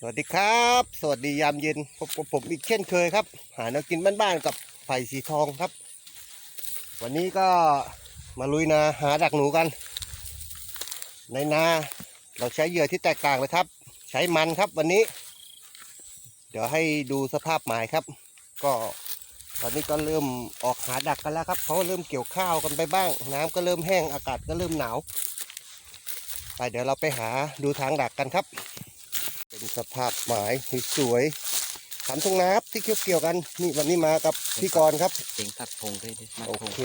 สวัสดีครับ สวัสดียามเย็นพบกับผมอีกเช่นเคยครับ หาแนวกินบ้านๆกับไผ่สีทองครับ วันนี้ก็มาลุยนาหาดักหนูกัน ในนาเราใช้เหยื่อที่แตกต่างเลยครับ ใช้มันครับวันนี้ เดี๋ยวให้ดูสภาพหมายครับ ก็ตอนนี้ก็เริ่มออกหาดักกันแล้วครับเพราะว่าเริ่มเกี่ยวข้าวกันไปบ้าง น้ำก็เริ่มแห้งอากาศก็เริ่มหนาวไปเดี๋ยวเราไปหาดูทางดักกันครับ เป็นสภาพหมายสวยๆถามตรงน้ำที่เกี่ยวๆกันนี่วันนี้มากับพี่กรณ์ครับเสียงตัดธงด้วยดิมัดโอธงเค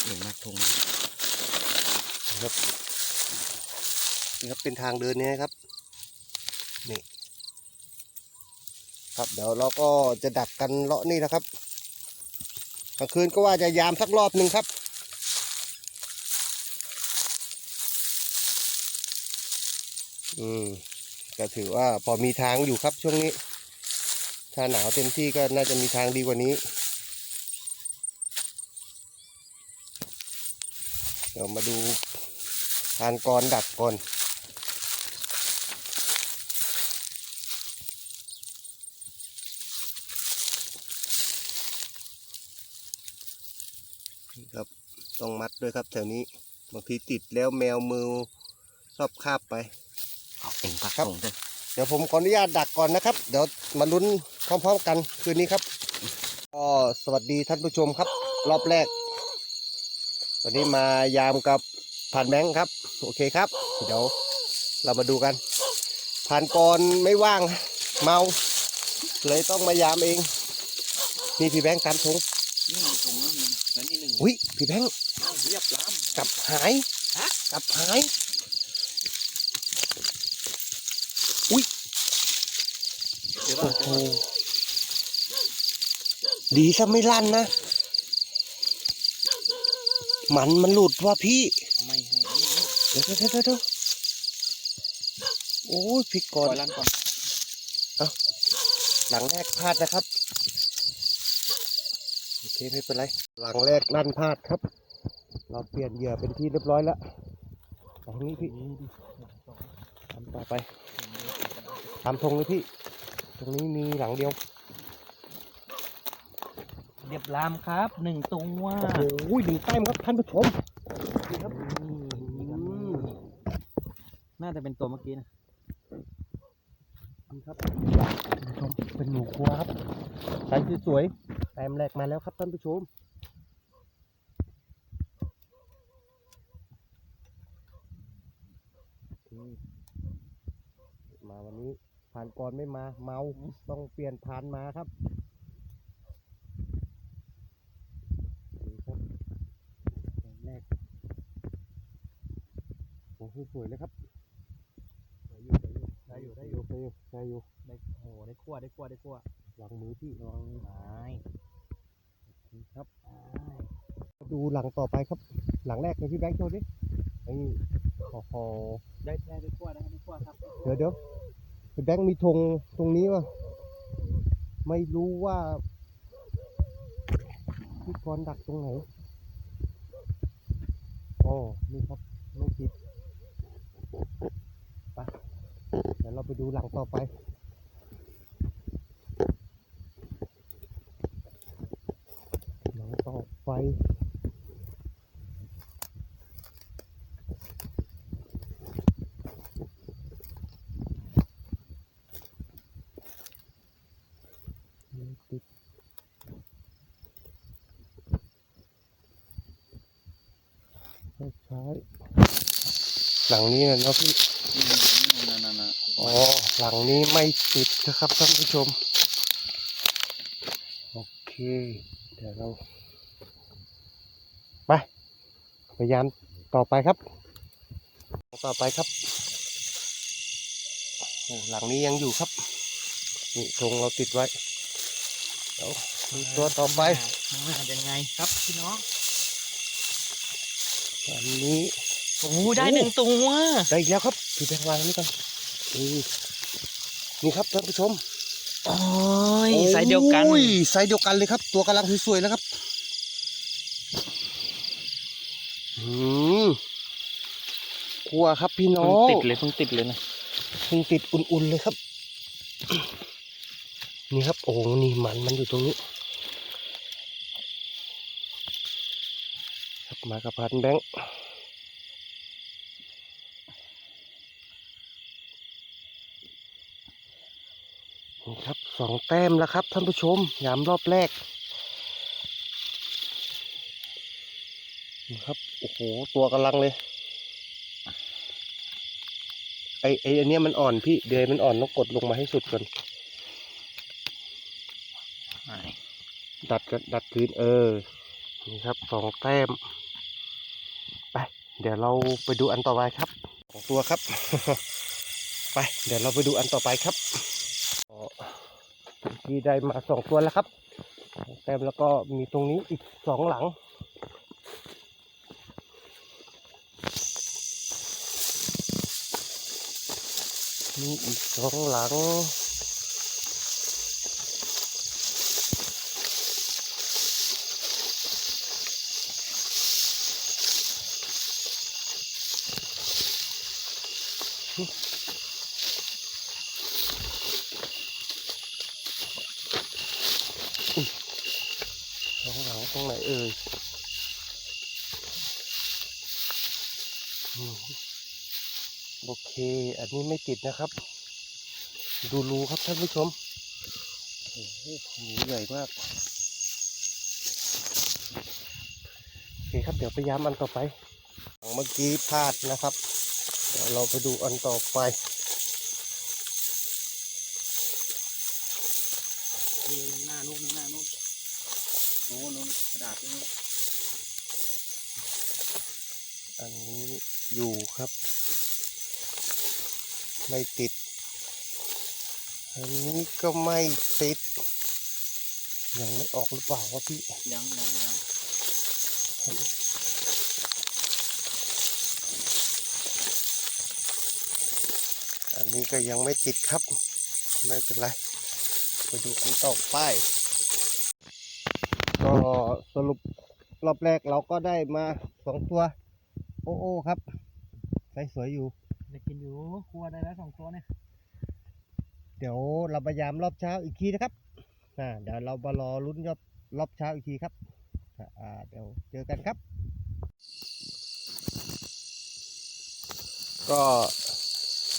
เสียงมัดธงนี่ครับเป็นทางเดินนี้ครับนี่ครับเดี๋ยวเราก็จะดักกันเลาะนี่นะครับกลางคืนก็ว่าจะยามสักรอบหนึ่งครับ อืมก็ถือว่าพอมีทางอยู่ครับช่วงนี้ ถ้าหนาวเต็มที่ก็น่าจะมีทางดีกว่านี้ เดี๋ยวมาดูทานกรดักก่อนนะครับต้องมัดด้วยครับแถวนี้บางทีติดแล้วแมวมือชอบคาบไป เอาเสียงปักครับธงด้วยเดี๋ยวผมขออนุญาตดักก่อนนะครับ เดี๋ยวมาลุ้นพร้อม ๆ กันคืนนี้ครับก็สวัสดีท่านผู้ชมครับ รอบแรก วันนี้มายามกับผ่านแบงค์ครับ โอเคครับ เดี๋ยวเรามาดูกัน ผ่านกรไม่ว่างเมาเลยต้องมายามเองนี่พี่แบงค์ตามทงนี่ธงแล้วหนึ่งแล้วนี่หนึ่งอุ้ยพี่แบงค์อ้าวเรียบล้กลับหายกลับหายอุ้ยำเดี๋ยว โอ้ว่าโหดีซะไม่ลั่นนะ มันมันหลุดว่ะพี่ทำไมให้อันนี้เดี๋ยวเดี๋ยวเดี๋ยวเดี๋ยวโอ้ยพี่ปก่ล่ออนยลั่นก่อนหลังแรกพลาดนะครับ โอเคไม่เป็นไร หลังแรกลั่นพลาดครับ เราเปลี่ยนเหยื่อเป็นที่เรียบร้อยแล้วตรงนี้พี่ทำต่อไปตามธงเลยพี่ ตรงนี้มีหลังเดียว เรียบล้ำครับหนึ่งตัวโอ้โหดึงแต้มครับท่านผู้ชมนี่ครับอืมน่าจะเป็นตัวเมื่อกี้นะนี่ครับท่านผู้ชมเป็นหนูครัวครับใส่สวยๆแต้มแรกมาแล้วครับท่านผู้ชมอืมมาวันนี้ ผ่านก่อนไม่มา เมาต้องเปลี่ยนผ่านมาครับนี่ครับแต้มแรกโอ้โหสวยเลยครับได้อยู่ได้อยู่ได้อยู่ได้อยู่ได้โอ้โหได้ขั้วได้ขั้วได้ขั้ววางมือที่วางไม้นี่ครับดูหลังต่อไปครับ หลังแรกเลยพี่แบงค์โชว์ดินี่โอ้โหได้ได้ได้ขั้วได้ได้ขั้วครับเดี๋ยวเดี๋ยวพี่ แบงค์มีธงตรงนี้วะไม่รู้ว่าพี่กรดักตรงไหนอ๋อนี่ครับไม่ผิดไปเดี๋ยวเราไปดูหลังต่อไปหลังต่อไป ไม่ติดไม่ใช้ หลังนี้นะเนาะพี่นั่นนั่นนั่นอ๋อหลังนี้ไม่ติดนะครับท่านผู้ชม โอเค เดี๋ยวเราไปพยายามต่อไปครับ ต่อไปครับโอ้หลังนี้ยังอยู่ครับ นี่ธงเราติดไว้เดี๋ยวดูตัวต่อไปอ่ายังไงครับพี่น้องอันนี้ โอ้โหได้หนึ่งตัวได้อีกแล้วครับพี่แบงค์วางอันนี้ก่อนนี่นี่ครับท่านผู้ชมโอ้ยสายเดียวกันโอ้ยไซส์เดียวกันเลยครับ ตัวกำลังสวยๆแล้วครับอืมกลัวครับพี่น้อเพิ่งงติดเลยเพิ่งติดเลยนะเพิ่งติดอุ่นๆเลยครับ นี่ครับโอ้โหนี่มันมันอยู่ตรงนี้ ครับมากับพันแบงค์ นี่ครับสองแต้มแล้วครับท่านผู้ชมยามรอบแรกนี่ครับโอ้โหตัวกำลังเลย ไอไออันเนี้ยมันอ่อนพี่เดยมันอ่อนต้องกดลงมาให้สุดก่อนไหนดัดกันดัดพื้นเออ นี่ครับสองแต้ม ไปเดี๋ยวเราไปดูอันต่อไปครับสองตัวครับ ไปเดี๋ยวเราไปดูอันต่อไปครับอ๋อ ที่ได้มาสองตัวแล้วครับแต้มแล้วก็มีตรงนี้อีกสองหลัง มีอีกสองหลัง สองหลังต รงไหนเอ่ยโอเค อันนี้ไม่ติดนะครับ ดูรูครับท่านผู้ชมโอ้โหใหญ่มาก โอเคครับเดี๋ยวพยายามอันต่อไป เมื่อกี้พลาดนะครับ เดี๋ยวเราไปดูอันต่อไป นี่หน้านู้นหน้านู้น โน้นนู้นกระดาษนู้นอันนี้อยู่ครับ ไม่ติด อันนี้ก็ไม่ติด ยังไม่ออกหรือเปล่าวะพี่ ยังยังยังอันนี้ก็ยังไม่ติดครับ ไม่เป็นไร ไปดูอันต่อไป ก็สรุปรอบแรกเราก็ได้มาสองตัว โอ้โอ้ครับใสสวยอยู่ได้กินอยู่ครัวได้แล้วสองตัวเนี่ยเดี๋ยวเราพยายามรอบเช้าอีกทีนะครับอ่าเดี๋ยวเรามารอลุ้นรอบรอบเช้าอีกทีครับอ่าเดี๋ยวเจอกันครับ ก็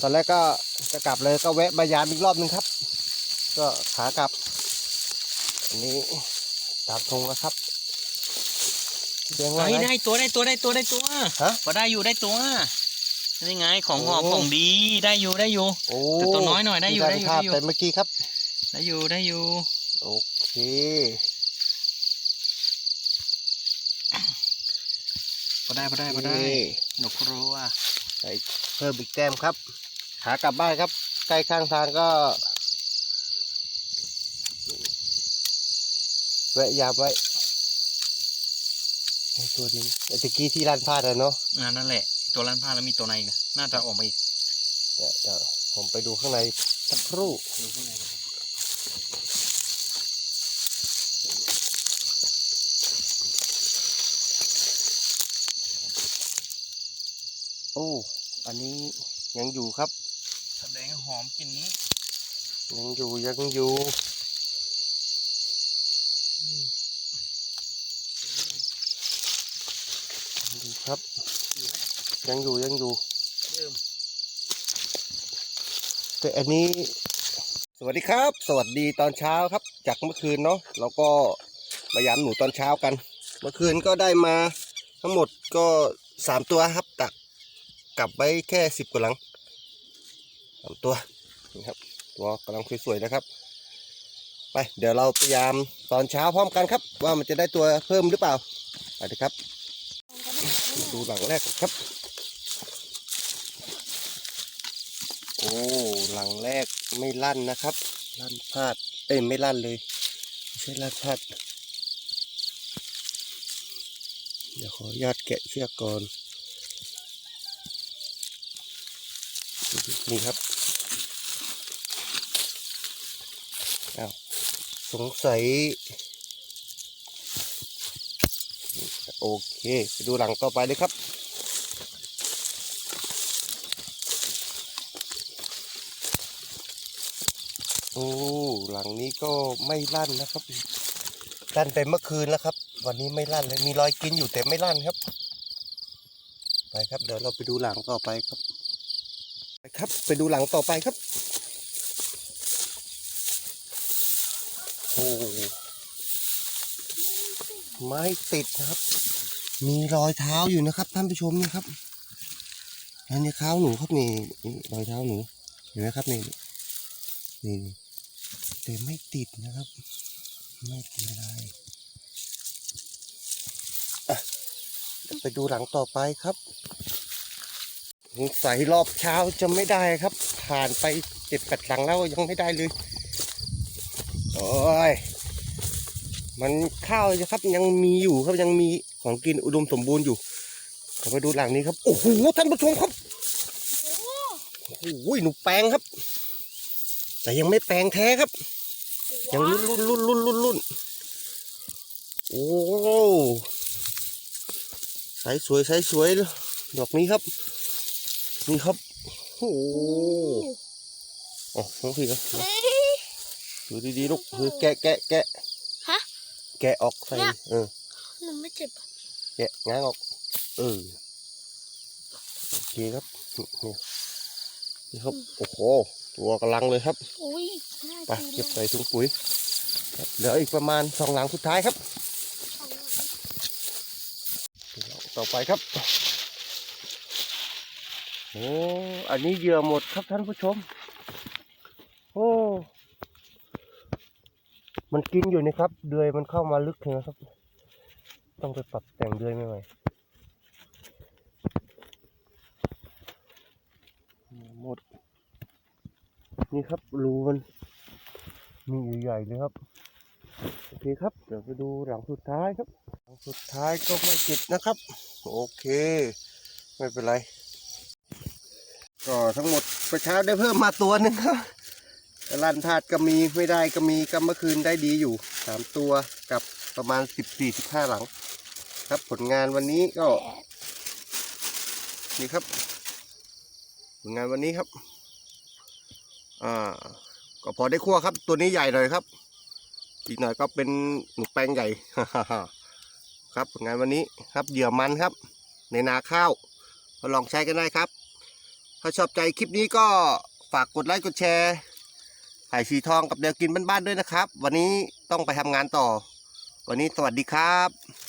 ตอนแรกก็จะกลับเลยก็แวะมายามอีกรอบนึงครับ ก็ขากลับ อันนี้ ตามทงแล้วครับเรียงว่าเฮ้ยไงได้ตัวได้ตัวได้ตัวได้ตัวฮะ พอได้อยู่ได้ตัวนี่ไงของหอมโอ้ของดีได้อยู่ได้อยู่ โอ้แต่ตัวน้อยหน่อยได้อยู่ที่ได้อยู่ภาพได้อยู่แต่เมื่อกี้ครับ ได้อยู่ได้อยู่ โอเค พอได้พอได้พอได้ นี่หนูครัวใส่เพิ่มอีกแต้มครับ ขากลับบ้านครับ ใกล้ข้างทางก็ แวะยามไว้ไอ้ตัวนี้ไอ้ตะกี้ที่ร้านพลาดอะเนาะอ่านั่นแหละ ตัวร้านผ้าแล้วมีตัวในอีกนะน่าจะออกมาอีกเดี๋ยวเดี๋ยวผมไปดูข้างในสักครู่ดูข้างในนะครับโอ้ อันนี้ยังอยู่ครับ แสดงหอมกลิ่นนี้ ยังอยู่ยังอยู่อืมยังอยู่ ครับ ยังอยู่ยังอยู่เริ่มแต่อันนี้ สวัสดีครับ สวัสดีตอนเช้าครับ จากเมื่อคืนเนาะเราก็มายามหนูตอนเช้ากัน เมื่อคืนก็ได้มาทั้งหมดก็สามตัวครับตักกลับไว้แค่สิบกว่าหลังสามตัวนี่ครับ ตัวกำลังสวยๆนะครับ ไปเดี๋ยวเราพยายามตอนเช้าพร้อมกันครับ ว่ามันจะได้ตัวเพิ่มหรือเปล่าไปเลยครับ ดูหลังแรกครับ โอ้หลังแรกไม่ลั่นนะครับ ลั่นพลาด เอ้ยไม่ลั่นเลยไม่ใช่ลั่นพลาด เดี๋ยวขออนุญาตแกะเชือกก่อน นี่ครับอ้าวสงสัย โอเคไปดูหลังต่อไปเลยครับ โอ้หลังนี้ก็ไม่ลั่นนะครับลั่นไปเมื่อคืนแล้วครับ วันนี้ไม่ลั่นเลยมีรอยกินอยู่แต่ไม่ลั่นครับ ไปครับ เดี๋ยวเราไปดูหลังต่อไปครับ ไปครับไปดูหลังต่อไปครับโอ้ไม้ติดนะครับ มีรอยเท้าอยู่นะครับท่านผู้ชมนี่ครับอันนี้เท้าหนูครับนี่รอยเท้าหนูเห็นไหมครับนี่นี่แต่ไม่ติดนะครับ ไม่เป็นไรอะเดี๋ยวไปดูหลังต่อไปครับสงสัยรอบเช้าจะไม่ได้ครับ ผ่านไปเจ็ดแปดหลังแล้วยังไม่ได้เลยโอ้ยมันข้าวนะครับยังมีอยู่ครับยังมี ของกินอุดมสมบูรณ์อยู่เราไปดูหลังนี้ครับ โอ้โหท่านผู้ชมครับโอ้โหหนูแปลงครับ แต่ยังไม่แปลงแท้ครับ ยังรุ่นรุ่นรุ่นรุ่นรุ่นรุ่นโอ้ใสสวยใสสวยเลยดอกนี้ครับ นี่ครับโอ้โหอ๋อน้องพี่ครับดูดีๆลูกคือแกะแกะแกะฮะแกะออกใส่เออ มันไม่เจ็บอะแกะง้างออก เออ โอเคครับ นี่นี่ครับ โอ้โห ตัวกำลังเลยครับอุ้ยน่าไปกินเก็บใส่ถุงปุ๋ยครับเหลืออีกประมาณสองหลังสุดท้ายครับ ต่อไปครับ โอ้ อันนี้เหยื่อหมดครับท่านผู้ชม โอ้มันกินอยู่นะครับ เดือยมันเข้ามาลึกนะครับ ต้องไปปรับแต่งเดือยไม่ไหวหมด นี่ครับรูมันมีใหญ่เลยครับ โอเคครับ เดี๋ยวไปดูหลังสุดท้ายครับ หลังสุดท้ายก็ไม่ติดนะครับ โอเค ไม่เป็นไร ก็ทั้งหมดประช้าได้เพิ่มมาตัวหนึ่งครับลันพาดก็มีไม่ได้ก็มีก็เมื่อคืนได้ดีอยู่สามตัวกับประมาณสิบสี่สิบห้าหลัง ครับผลงานวันนี้ก็ นี่ครับ ผลงานวันนี้ครับ อ่า ก็พอได้คั่วครับ ตัวนี้ใหญ่หน่อยครับ อีกหน่อยก็เป็นหนูแปลงใหญ่ครับผลงานวันนี้ครับเหยื่อมันครับ ในนาข้าวลองใช้กันได้ครับ ถ้าชอบใจคลิปนี้ก็ฝากกดไลค์กดแชร์ไผ่สีทองกับเดียวกินบ้านๆด้วยนะครับ วันนี้ต้องไปทำงานต่อ วันนี้สวัสดีครับ